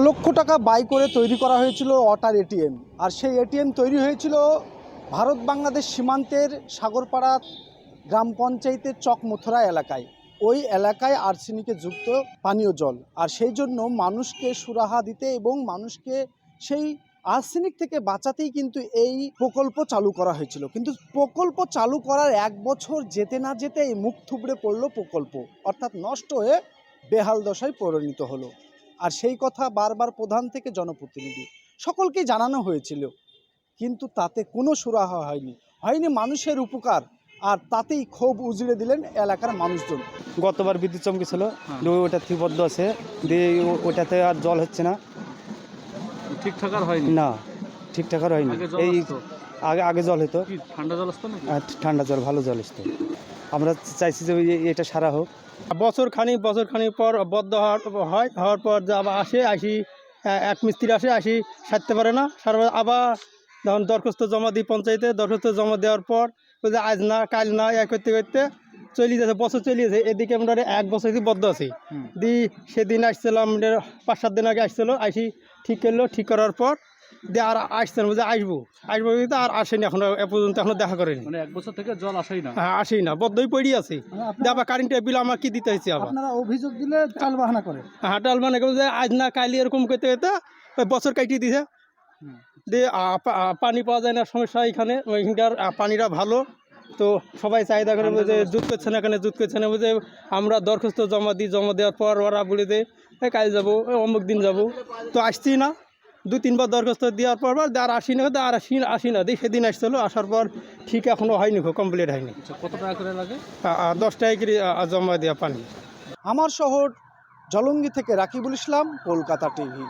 লক্ষ টাকা ব্যয় করে তৈরি করা হয়েছিল ওয়াটার এটিএম। আর সেই এটিএম তৈরি হয়েছিল ভারত বাংলাদেশ সীমান্তের সাগরপাড়া গ্রাম পঞ্চায়েতের চকমথুরা এলাকায়। ওই এলাকায় আর্সেনিকে যুক্ত পানীয় জল। আর সেই জন্য মানুষকে সুরাহা দিতে এবং মানুষকে সেই আর্সেনিক থেকে বাঁচাতেই কিন্তু এই প্রকল্প চালু করা হয়েছিল। কিন্তু প্রকল্প চালু করার এক বছর যেতে না যেতেই মুখ থুবড়ে পড়ল প্রকল্প। অর্থাৎ নষ্ট হয়ে বেহাল দশায় পরিণত হলো। আর সেই কথা বারবার প্রধান থেকে জনপ্রতিনিধি। সকলকেই জানানো হয়েছিল। কিন্তু তাতে কোনো সুরাহা হয়নি। হয়নি মানুষের উপকার। আর তাতেই ক্ষোভ উজড়ে দিলেন এলাকার মানুষজন। গতবার বিদ্যুৎ চমকেছিল হ্যাঁ। দিয়ে ওটা থিবদ্ধ আছে। দিয়ে ওটাতে আর জল হচ্ছে না। ঠিকঠাক আর হয়নি? না ঠিকঠাক আর হয়নি। এই আগে আগে জল হতো ঠান্ডা জল আসতো আর ঠান্ডা জল ভালো জল আসতো। আমরা চাইছি যে এটা সারা হোক। বছর খানি বছর খানি পর বদ্ধ হওয়ার হয় হওয়ার পর যে আবার আসে আসি এক মিস্ত্রি আসে আসি সারতে পারে না সার আবার যখন দরখাস্ত জমা দিই পঞ্চায়েতে দরখাস্ত জমা দেওয়ার পর যে আজ না কাল না এক করতে করতে চলে যাচ্ছে বছর চলে যাচ্ছে। এদিকে আমরা এক বছর বদ্ধ আছি। দি সেদিন আসছিলাম পাঁচ সাত দিন আগে আসছিল আসি ঠিক করল ঠিক করার পর দিয়ে আর আসছেন বলছে আসব। আসব কিন্তু আর আসেনি এখনও এ পর্যন্ত এখনও দেখা করেনি। মানে এক বছর থেকে জল আসাই না। হ্যাঁ আসি না বদ্ধই পড়ি আছি। দিয়ে আবার কারেন্টের বিল আমার কি দিতে হয়েছে আবার? আপনারা অভিযোগ দিলে টাল বাহানা করে। হাটাল মানে কেউ যে আজ না কালি এরকম করতে করতে বছর কাটিয়ে দিছে। দিয়ে পানি পাওয়া যায় না সমস্যা এখানে। ওইখানকার পানিটা ভালো। তো সবাই চাহিদা করে যে জুত করছে না এখানে জুত করছে না? বুঝে আমরা দরখাস্ত জমা দিই জমা দেওয়ার পর ওরা বলে যে "এই কাল যাব অমুক দিন যাব। তো আসছি না। দু তিনবার দরখাস্ত দেওয়ার পর আর আসি না আর আসি আসি না। দিই সেদিন আসছিল আসার পর ঠিক এখনও হয়নি কমপ্লিট হয়নি। আচ্ছা কত টাকা করে লাগে? দশ টাকা করে জমা দেওয়া পানি। আমার শহর জলঙ্গি থেকে রাকিবুল ইসলাম কলকাতা টিভি।